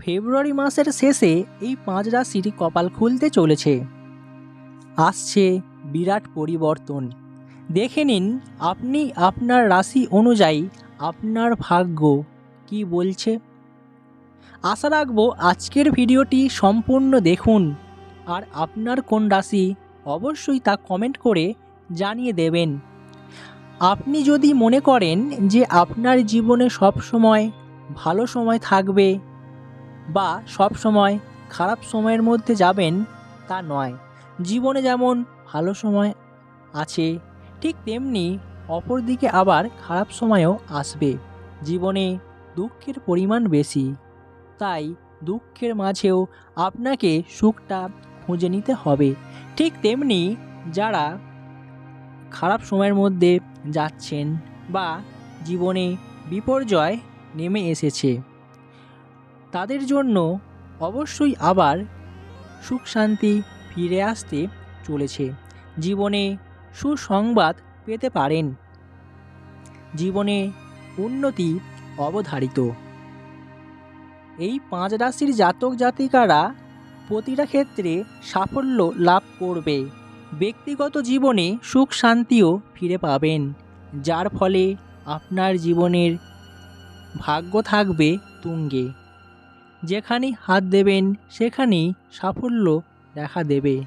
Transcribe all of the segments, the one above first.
ফেব্রুয়ারি মাসের শেষে এই পাঁচ রাশির কপাল খুলতে চলেছে। আসছে বিরাট পরিবর্তন। দেখে নিন, আপনি আপনার রাশি অনুযায়ী আপনার ভাগ্য কি বলছে? আশা রাখব আজকের ভিডিওটি সম্পূর্ণ দেখুন। আর আপনার কোন রাশি, অবশ্যই তা কমেন্ট করে জানিয়ে দেবেন। আপনি যদি মনে করেন যে আপনার জীবনে সব সময় ভালো সময় থাকবে বা সব সময় খারাপ সময়ের মধ্যে যাবেন তা নয়। জীবনে যেমন ভালো সময় আছে, ঠিক তেমনি অপরদিকে আবার খারাপ সময়ও আসবে। জীবনে দুঃখের পরিমাণ বেশি, তাই দুঃখের মাঝেও আপনাকে সুখটা খুঁজে নিতে হবে। ঠিক তেমনি যারা খারাপ সময়ের মধ্যে যাচ্ছেন বা জীবনে বিপর্যয় নেমে এসেছে। তাদের জন্য অবশ্যই আবার সুখ শান্তি ফিরে আসতে চলেছে। জীবনে সুসংবাদ পেতে পারেন। জীবনে উন্নতি অবধারিত। এই পাঁচ রাশির জাতক জাতিকারা প্রতিটা ক্ষেত্রে সাফল্য লাভ করবে। ব্যক্তিগত জীবনে সুখ শান্তিও ফিরে পাবেন, যার ফলে আপনার জীবনের ভাগ্য থাকবে তুঙ্গে। যেখানেই হাত দেবেন, সেখানেই সাফল্য দেখা দেবে।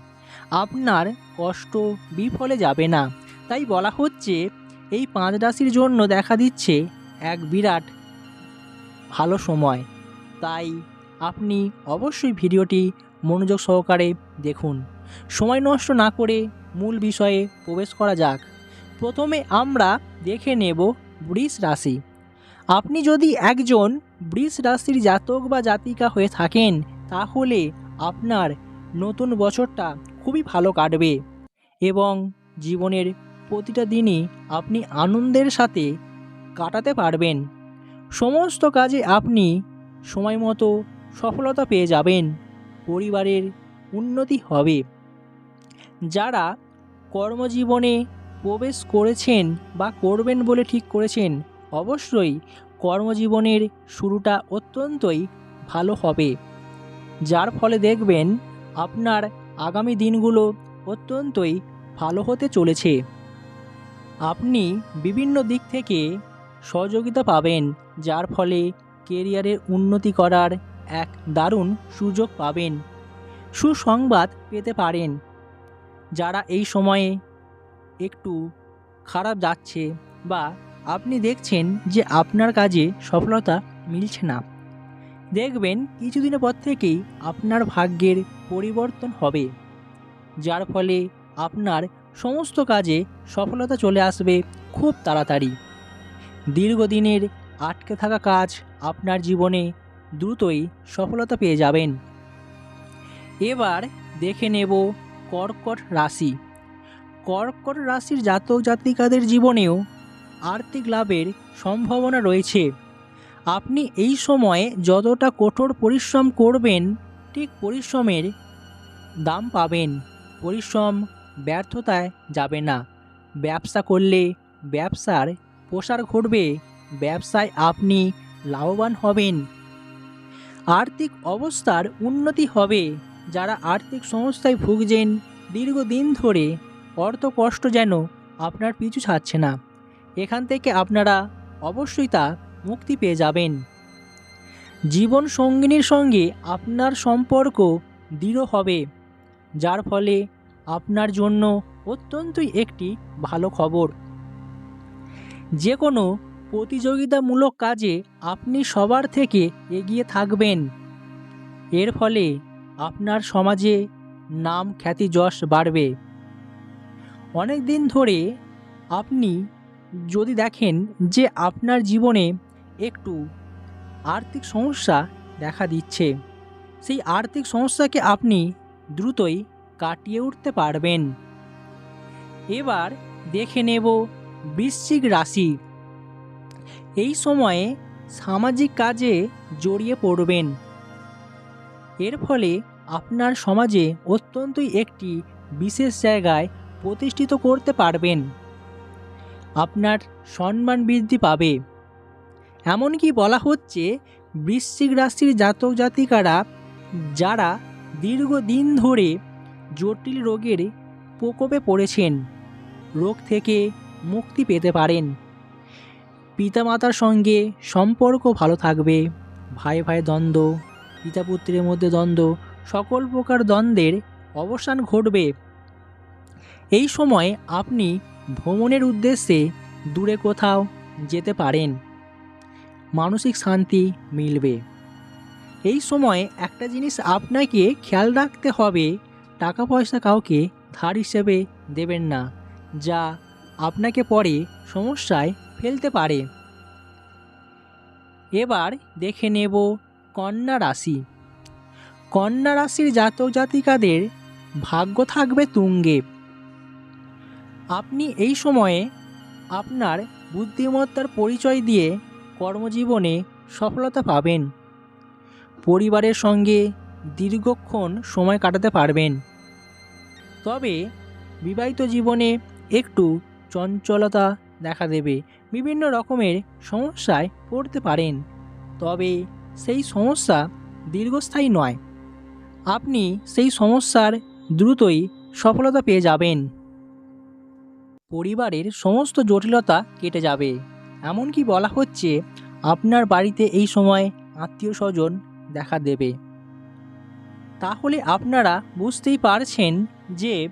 আপনার কষ্ট বিফলে যাবে না। তাই বলা হচ্ছে, এই পাঁচ রাশির জন্য দেখা দিচ্ছে এক বিরাট ভালো সময়। তাই আপনি অবশ্যই ভিডিওটি মনোযোগ সহকারে দেখুন। সময় নষ্ট না করে মূল বিষয়ে প্রবেশ করা যাক। প্রথমে আমরা দেখে নেব বৃষ রাশি। আপনি যদি একজন বৃষ রাশির জাতক বা জাতিকা হয়ে থাকেন, তাহলে আপনার নতুন বছরটা খুবই ভালো কাটবে এবং জীবনের প্রতিটা দিনই আপনি আনন্দের সাথে কাটাতে পারবেন। সমস্ত কাজে আপনি সময় মতো সফলতা পেয়ে যাবেন, পরিবারের উন্নতি হবে। যারা কর্মজীবনে প্রবেশ করেছেন বা করবেন বলে ঠিক করেছেন অবশ্যই কর্মজীবনের শুরুটা অত্যন্তই ভালো হবে। যার ফলে দেখবেন আপনার আগামী দিনগুলো অত্যন্তই ভালো হতে চলেছে। আপনি বিভিন্ন দিক থেকে সহযোগিতা পাবেন, যার ফলে কেরিয়ারের উন্নতি করার এক দারুণ সুযোগ পাবেন। সুসংবাদ পেতে পারেন। যারা এই সময়ে একটু খারাপ যাচ্ছে বা আপনি দেখছেন যে আপনার কাজে সফলতা মিলছে না। দেখবেন কিছুদিনের পর থেকেই আপনার ভাগ্যের পরিবর্তন হবে, যার ফলে আপনার সমস্ত কাজে সফলতা চলে আসবে খুব তাড়াতাড়ি। দীর্ঘদিনের আটকে থাকা কাজ আপনার জীবনে দ্রুতই সফলতা পেয়ে যাবেন। এবার দেখে নেব কর্কট রাশি। কর্কট রাশির জাতক জাতিকাদের জীবনেও আর্থিক লাভের সম্ভাবনা রয়েছে। আপনি এই সময়ে যতটা কঠোর পরিশ্রম করবেন, ঠিক পরিশ্রমের দাম পাবেন। পরিশ্রম ব্যর্থতায় যাবে না। ব্যবসা করলে ব্যবসার প্রসার ঘটবে। ব্যবসায় আপনি লাভবান হবেন। আর্থিক অবস্থার উন্নতি হবে। যারা আর্থিক সমস্যায় ভুগছেন, দীর্ঘদিন ধরে অর্থ কষ্ট যেন আপনার পিছু ছাড়ছে না। এখান থেকে আপনারা অবশ্যই তা মুক্তি পেয়ে যাবেন। জীবন সঙ্গিনীর সঙ্গে আপনার সম্পর্ক দৃঢ় হবে, যার ফলে আপনার জন্য অত্যন্তই একটি ভালো খবর। যে কোনো প্রতিযোগিতামূলক কাজে আপনি সবার থেকে এগিয়ে থাকবেন। এর ফলে আপনার সমাজে নাম খ্যাতি যশ বাড়বে। অনেক দিন ধরে আপনি যদি দেখেন যে আপনার জীবনে একটু আর্থিক সমস্যা দেখা দিচ্ছে, সেই আর্থিক সমস্যাকে আপনি দ্রুতই কাটিয়ে উঠতে পারবেন। এবার দেখে নেব বৃশ্চিক রাশি। এই সময়ে সামাজিক কাজে জড়িয়ে পড়বেন। এর ফলে আপনার সমাজে অত্যন্তই একটি বিশেষ জায়গায় প্রতিষ্ঠিত করতে পারবেন। আপনার সম্মান বৃদ্ধি পাবে। এমনকি বলা হচ্ছে, বৃশ্চিক রাশির জাতক জাতিকারা যারা দীর্ঘদিন ধরে জটিল রোগের প্রকোপে পড়েছেন, রোগ থেকে মুক্তি পেতে পারেন। পিতামাতার সঙ্গে সম্পর্ক ভালো থাকবে, ভাই ভাই দ্বন্দ্ব, পিতা পুত্রের মধ্যে দ্বন্দ্ব, সকল প্রকার দ্বন্দ্বের অবসান ঘটবে। এই সময় আপনি ভ্রমণের উদ্দেশ্যে দূরে কোথাও যেতে পারেন। মানসিক শান্তি মিলবে। এই সময় একটা জিনিস আপনাকে খেয়াল রাখতে হবে টাকা পয়সা কাউকে ধার হিসেবে দেবেন না, যা আপনাকে পরে সমস্যায় ফেলতে পারে। এবার দেখে নেব কন্যা রাশি। কন্যা রাশির জাতক জাতিকাদের ভাগ্য থাকবে তুঙ্গে। আপনি এই সময়ে আপনার বুদ্ধিমত্তার পরিচয় দিয়ে কর্মজীবনে সফলতা পাবেন। পরিবারের সঙ্গে দীর্ঘক্ষণ সময় কাটাতে পারবেন। তবে বিবাহিত জীবনে একটু চঞ্চলতা দেখা দেবে। বিভিন্ন রকমের সমস্যায় পড়তে পারেন। তবে সেই সমস্যা দীর্ঘস্থায়ী নয়। আপনি সেই সমস্যার দ্রুতই সফলতা পেয়ে যাবেন। পরিবারের সমস্ত জটিলতা কেটে যাবে। এমনকি বলা হচ্ছে, আপনার বাড়িতে এই সময় আত্মীয় স্বজন দেখা দেবে। তাহলে আপনারা বুঝতেই পারছেন যে,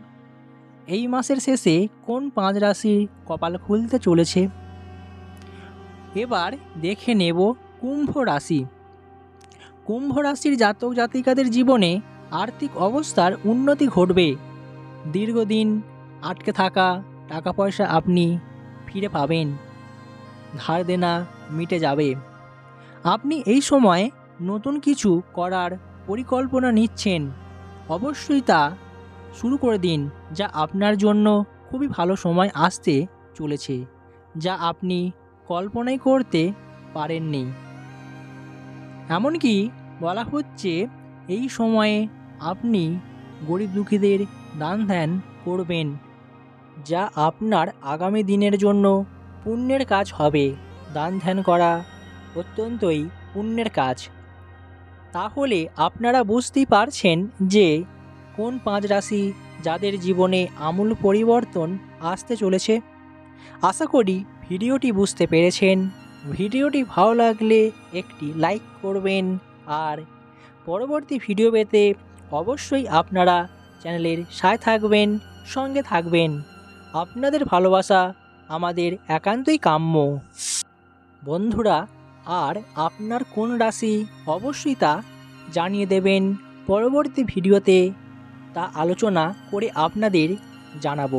এই মাসের শেষে কোন পাঁচ রাশির কপাল খুলতে চলেছে। এবার দেখে নেব কুম্ভ রাশি। কুম্ভ রাশির জাতক জাতিকাদের জীবনে আর্থিক অবস্থার উন্নতি ঘটবে। দীর্ঘদিন আটকে থাকা টাকা পয়সা আপনি ফিরে পাবেন। ধার দেনা মিটে যাবে। আপনি এই সময় নতুন কিছু করার পরিকল্পনা নিচ্ছেন। অবশ্যই তা শুরু করে দিন, যা আপনার জন্য খুবই ভালো সময় আসতে চলেছে, যা আপনি কল্পনাই করতে পারেননি। এমনকি বলা হচ্ছে, এই সময়ে আপনি গরিব দুঃখীদের দান ধ্যান করবেন। যা আপনার আগামী দিনের জন্য পুণ্যের কাজ হবে। দান ধ্যান করা অত্যন্তই পুণ্যের কাজ। তাহলে আপনারা বুঝতেই পারছেন যে কোন পাঁচ রাশি যাদের জীবনে আমূল পরিবর্তন আসতে চলেছে। আশা করি ভিডিওটি বুঝতে পেরেছেন। ভিডিওটি ভালো লাগলে একটি লাইক করবেন আর পরবর্তী ভিডিও পেতে অবশ্যই আপনারা চ্যানেলের সায় থাকবেন, সঙ্গে থাকবেন। আপনাদের ভালোবাসা আমাদের একান্তই কাম্য। বন্ধুরা, আর আপনার কোন রাশি অবশ্যই তা জানিয়ে দেবেন পরবর্তী ভিডিওতে। তা আলোচনা করে আপনাদের জানাব।